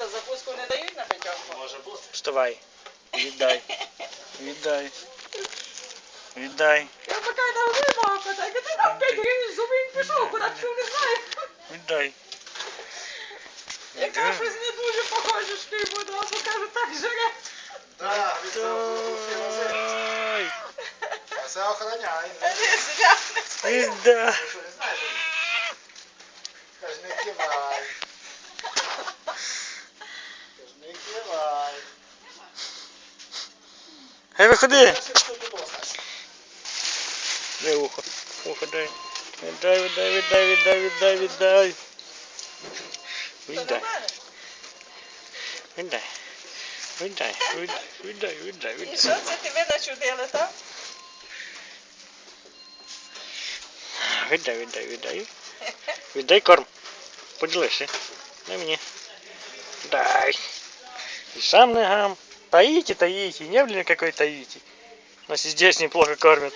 это, закуску не дають на п'ятерку? Може бути. Вставай. Віддай. Віддай. Віддай. Я поки не вимагав, так ти там 5 гривень зуби він пішов, куди пішов, не знаю. Віддай. Яка щось не дуже похоже, що йому одразу кажу, так жере. Так, від цього всі рази. Віддай. А це охороняє. А не зря не стоїть. Віддай. Ви що, не знаєте? Каже, не кивай. Гей, виходи. Дай ухо. Ухо дай. Віддай, віддай, віддай, віддай, віддай, віддай. Віддай. Віддай. Віддай, віддай, віддай, віддай, І що це тебе начудили, так? Віддай, віддай, віддай. Віддай корм. Поділися. Дай мені. Дай. И сам ногам. Таите, таите. Не блин какой таите. Нас и здесь неплохо кормят.